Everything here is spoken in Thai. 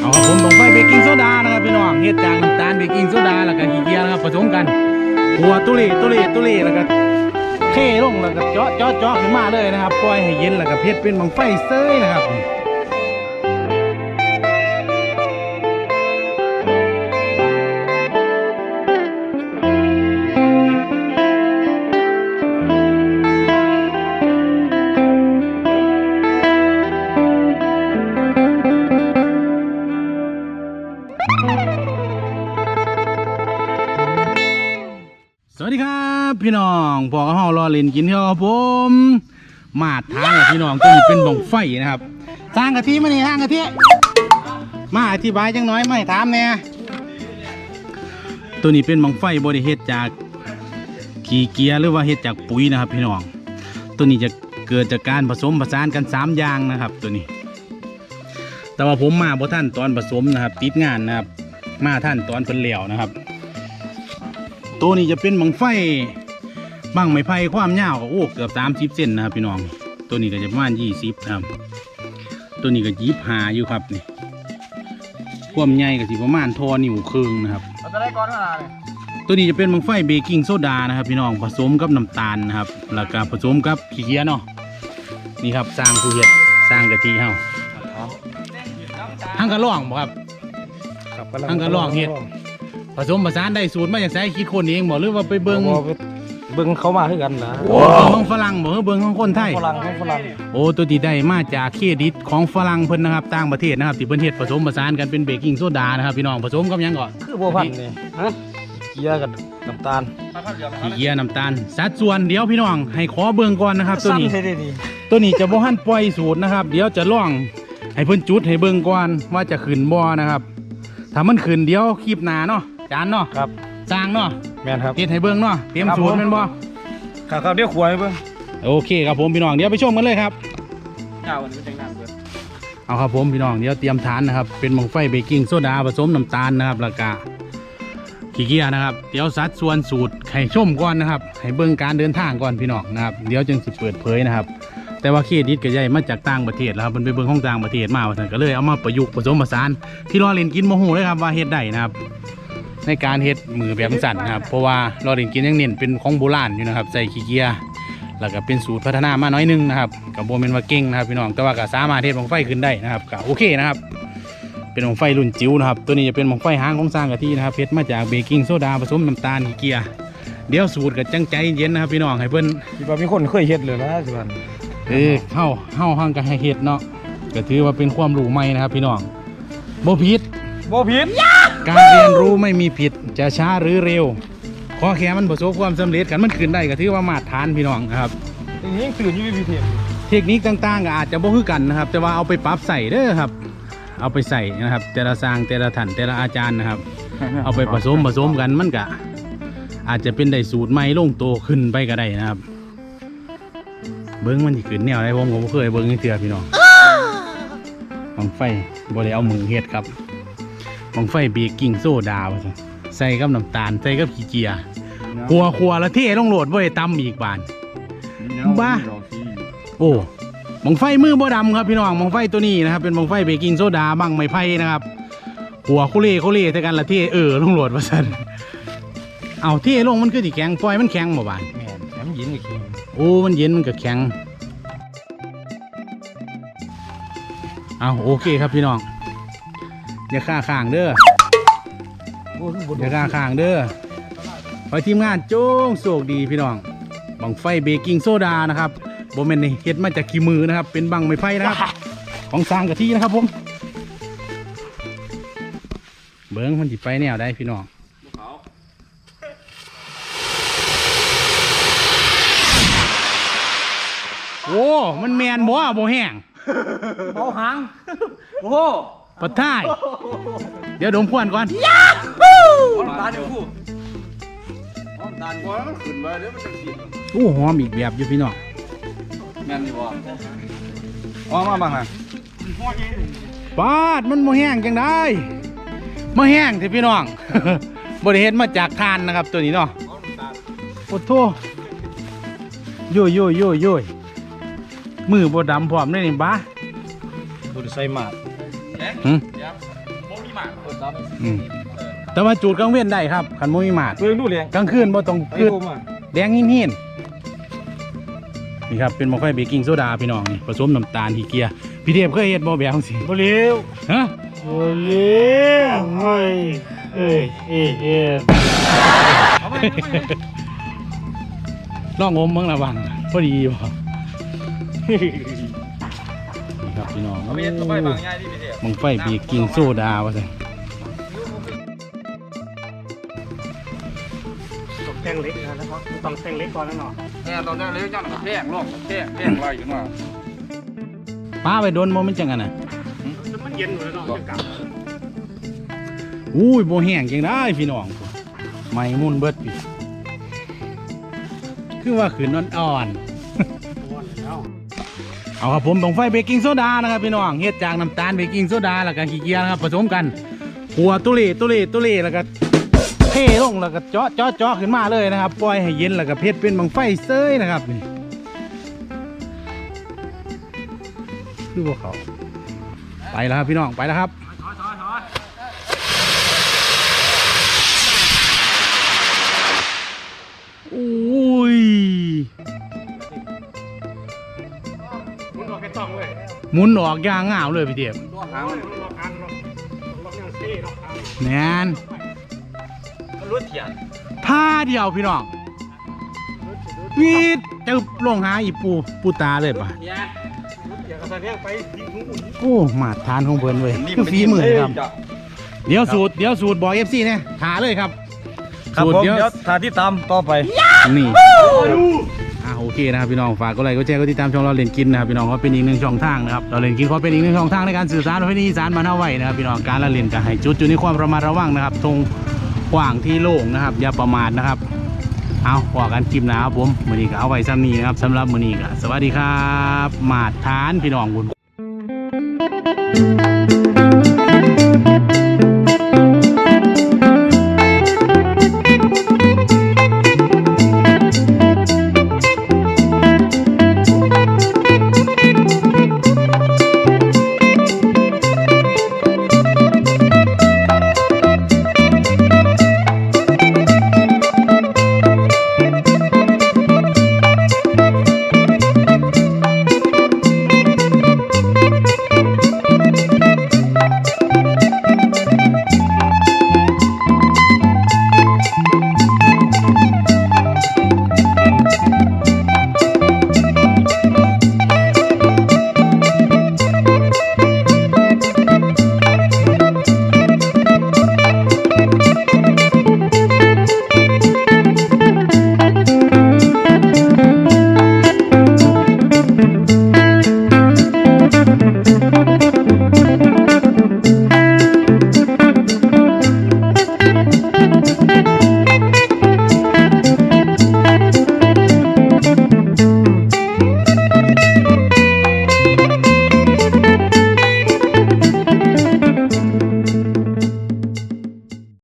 เอาครับผมลงไปเบกกิ้งโซดานะครับพี่น้องเฮ็ดจากน้ำตาลเบกกิ้งโซดาแล้วก็ขี้เกียจนะครับผสมกันหัวตุลีตุลีตุลีแล้วก็เทลงแล้วก็เจาะเจาะเจาะขึ้นมาเลยนะครับปล่อยให้เย็นแล้วก็เพชรเป็นบังไฟเซ้ยนะครับ สวัสดีครับ พี่น้องพอกับเฮารอเล่นกินเที่ยวครับผม มาดทางกับพี่น้องตัวนี้เป็นบังไฟนะครับสร้างกะทิมานี่สร้างกะทิมาอธิบายจังน้อยไม่ถามแน่ตัวนี้เป็นบังไฟบริเฮ็ดจากขี้เกียร์หรือว่าเฮ็ดจากปุ๋ยนะครับ พี่น้อง ตัวนี้จะเกิดจากการผสมผสานกันสามอย่างนะครับ ตัวนี้ แต่ว่าผมมาบ่ท่านตอนผสมนะครับ ติดงานนะครับ มาท่านตอนเพิ่นเหลวนะครับ ตัวนี้จะเป็นบังไฟบังไม้ไผ่ความยาวก็โอ้เกือบสามสิบเซนนะครับ พี่น้อง ตัวนี้ก็จะประมาณยี่สิบนะครับ ตัวนี้ก็ยีบหาอยู่ครับนี่ความใหญ่ก็สิประมาณทอนิ้วครึ่งนะครับเราจะได้ก้อนเท่าไหร่เนี่ยตัวนี้จะเป็นบังไฟเบกกิ้งโซดานะครับ พี่น้องผสมกับน้ำตาลนะครับ แล้วก็ผสมกับขี้เกียจเนาะนี่ครับสร้างผู้เห็ดสร้างกะทิเฮา ทั้งกระล่องบ่ครับ ครับทั้งกระลอกเฮ็ด ผสมผสานได้สูตรมาจากไสคิดคนเองบ่หรือว่าไปเบิ่งเบิ้งเขามาคือกันนะเบิ่งของฝรั่งบ่หรือเบิ่งของคนไทย ฝรั่งของฝรั่งโอ้ตัวที่ได้มาจากเครดิตของฝรั่งเพิ่นนะครับต่างประเทศนะครับที่เพิ่นเฮ็ดผสมผสานกันเป็นเบกกิ้งโซดานะครับพี่น้องผสมกับหยังก่อนคือบัวพันธุ์นี่ฮะเกียร์กับน้ำตาลขี้เกียจน้ำตาลสัดส่วนเดี๋ยวพี่น้องให้ขอเบิ่งก่อนนะครับตัวนี้ซ้ำได้ดีตัวนี้จะบ่หันปล่อยสูตรนะครับ เดี๋ยวจะลอง ให้เพิ่นจุดให้เบิ่งก่อนว่าจะขึ้นบ่นะครับถ้ามันขึ้นเดี๋ยวคลิปหน้าเนาะจานเนาะครับสร้างเนาะแมนครับเฮ็ดให้เบิ่งเนาะเตรียมครับสูตรผมแม่นบ่ครับครับเดี๋ยวขวายเบิ้งโอเคครับผมพี่น้องเดี๋ยวไปชมกันเลยครับเจ้าวันนี้เป็นจังหวะเบิ้งเอาครับผมพี่น้องเดี๋ยวเตรียมฐานนะครับเป็นหมองไฟเบกกิ้งโซดาผสมน้ำตาลนะครับแล้วก็ขี้เกียจนะครับเดี๋ยวสัดส่วนสูตรให้ชมก่อนนะครับให้เบิ่งการเดินทางก่อนพี่น้องนะครับเดี๋ยวจึงสิเปิดเผยนะครับ แต่ว่าเครดิตก็ใหญ่มาจากต่างประเทศแล้วครับมันไปเบิ่งของต่างประเทศมาว่าซั่นก็เลยเอามาประยุกต์ผสมผสานที่รอเล่นกินโมโหเลยครับว่าเฮ็ดได้นะครับ ในการเฮ็ดมือแบบสั่นนะครับ เพราะว่ารอเล่นกินยังเน้นเป็นของโบราณอยู่นะครับ ใส่ขี้เกียจแล้วก็เป็นสูตรพัฒนามาน้อยหนึงนะครับกับโบเมนว่าเก่งนะครับพี่น้องแต่ว่าก็สามารถเทศบังไฟขึ้นได้นะครับก็โอเคนะครับ เป็นบังไฟรุ่นจิ๋วนะครับ ตัวนี้จะเป็นบังไฟหางของสร้างกะทินะครับเพชรมาจากเบกกิ้งโซดาผสมน้ำตาลขี้เกียร์เดี๋ยวสูตรกับจังใจเย็นนะครับพี่น้องให้เพิ่นคิดว่ามีคนเคยเฮ็ดเลยนะสิวัน เออเข้าเข้าห้างกันให้เฮ็ดเนาะก็ถือว่าเป็นความรู้ใหม่นะครับ พี่น้องบ่ผิดโบผิดการเรียนรู้ไม่มีผิดจะช้าหรือเร็วขอแค่มันประสบความสำเร็จกันมันขึ้นได้ก็ถือว่ามาตรฐานพี่น้องนะครับอย่างนี้ยังตื่นอยู่พี่เทียมเทคนิคต่างๆก็อาจจะบ่คือกันนะครับ แต่ว่าเอาไปปรับใส่เด้อครับ เอาไปใส่นะครับ แต่ละสร้างแต่ละท่านแต่ละอาจารย์นะครับ เอาไปผสมผสมกันมันก็อาจจะเป็นได้สูตรใหม่ลงโตวขึ้นไปก็ได้นะครับ เบิ้งมันสิขึ้นแนวอะไรผมก็บ่เคยเบิ้งนี่เถื่อพี่น้องบังไฟบ่ได้เอามือเฮ็ดครับบังไฟเบกกิ้งโซดาว่าซั่นใส่กับน้ำตาลใส่กับขี้เกียร์หัวขัวแล้วเทลงโหลดบ่ได้ตำอีกบานบ้าโอ้บังไฟมือบ่ดำครับพี่น้องบังไฟตัวนี้นะครับเป็นบังไฟเบกกิ้งโซดาบังไม้ไผ่นะครับหัวคุเล่คุเล่แต่กันละเที่เออลงโหลดว่าซั่นเอาเที่ลงมันคือสิแข็งปล่อยมันแข็งบ่บานแมนแถม ยินกับคิงโอ้มันเย็นมันก็แข็งเอาโอเคครับพี่น้องอย่าฆ่าข้างเด้ออย่าฆ่าข้างเด้อขอให้ทีมงานโจ้งโชคดีพี่น้องบังไฟเบกกิ้งโซดานะครับโบเมนนี่เฮ็ดมาจากขี้มือนะครับ เป็นบังไม้ไผ่นะครับ ของสร้างกะทินะครับผมเบิ้งมันจิไปแนวได้พี่น้อง โอ้มันแมนบ่บ่แห้งเอาหาง โอ้ปัดท้าย เดี๋ยวดมควนก่อนน้ำตาลเดี๋ยวคู่น้ำตาลว่ามันขึ้นมาเดี๋ยวมันจะกินโอ้หอมอีกแบบอยู่พี่น้องแม่นดีบ่อ๋อมาบ้างนะปาดมันบ่แห้งจังได้มาแห้งเถอะพี่น้องบริเฮ็ดมาจากทานนะครับตัวนี้เนาะโอ้โทโย่โย่โย่โย่ มือบ่ดำพร้อมเลยนี่บ้าบุญใส่หมาดหืมเดี๋ยวบ่มีหมากคนดำอืมแต่ว่าจูดกลางเว้นได้ครับคันบ่มีหมาดเรื่องดูเรียงกลางคืนบ่ต้องไอ้คืนโทรมาแดงหินหินนี่ครับเป็นหมะไฟเบกกิ้งโซดาพี่น้องนี่ผสมน้ำตาลที่เกียร์พี่เทพเคยเฮ็ดบ่แบบจังซี่บ่เลี้ยวฮะบ่เลี้ยวเฮ้ยเอ้ยเอ้ยเอ้ยลองอมเบิ่งละวังพอดีบ่ นี่ครับพี่น้องเอาไปเฮ็ดตัวไปบางง่ายดิพี่เดียวหมะไฟเบกกิ้งโซดาว่าซั่นตกแต่งเล็กนะครับต้องแต่งเล็กก่อนแล้วเนาะแน่ตอนนี้เลี้ยวจังแท่งลงแท่งแท่งไรอยู่เนาะป้าไปโดนบ่มันจังกันน่ะมันเย็นอยู่แล้วเนาะจะกลับอุ้ยบ่แห้งจังได้พี่น้องไม่มุ่นเบิดพี่คือว่าขืนอ่อนร้อนแล้วๆ เอาครับผมตรงไฟเบกกิ้งโซดานะครับพี่น้องเฮ็ดจากน้ำตาลเบกกิ้งโซดาแล้วก็ขี้เกียจนะครับผสมกันหัวตุเล่ตุเล่ตุเล่แล้วก็เทลงแล้วก็เจาะเจาะเจาะขึ้นมาเลยนะครับปล่อยให้เย็นแล้วก็เพชรเป็นบังไฟเซยนะครับนี่คือพวกเขาไปแล้วครับพี่น้องไปแล้วครับ ต้องเลยหมุนออกยางง่าวเลยพี่เทียบตัวหางมันรอการรอรอยังซี่รอการแนนมันรู้เถียนท่าเดียวพี่น้องวีดจะลงหาอีปูปูตาเลยปะเถียนเดี๋ยวก็แสดงไปยิงหูโอ้มาทานของเพิ่นเว้ยคือฝีมือครับเดี๋ยวสูตรเดี๋ยวสูตรบอกเอฟซีเนี่ยหาเลยครับครับสูตผมเดี๋ยวเดี๋ยวทาที่ตามต่อไปนี่อ่าโอ เคนะครับพี่น้องฝากก็ไลค์ก็แชร์ก็ติดตามช่องเราเล่นกินนะครับพี่น้องเขาเป็นอีกหนึ่งช่องทางนะครับเราเล่นกินเขาเป็นอีกหนึ่งช่องทางในการสื่อสารประเพณีอีสานมานเอาไหว้นะครับพี่น้องการละเล่นก็ให้จุดจุดในความระมัดระวังนะครับทงกว้างที่โล่งนะครับอย่าประมาทนะครับเอาพอกันคลิปนะครับผมมือนี้ก็เอาไว้ซ้ำนี้นะครับสำหรับมือนี้ก็สวัสดีครับ มาดทานพี่น้องคุณ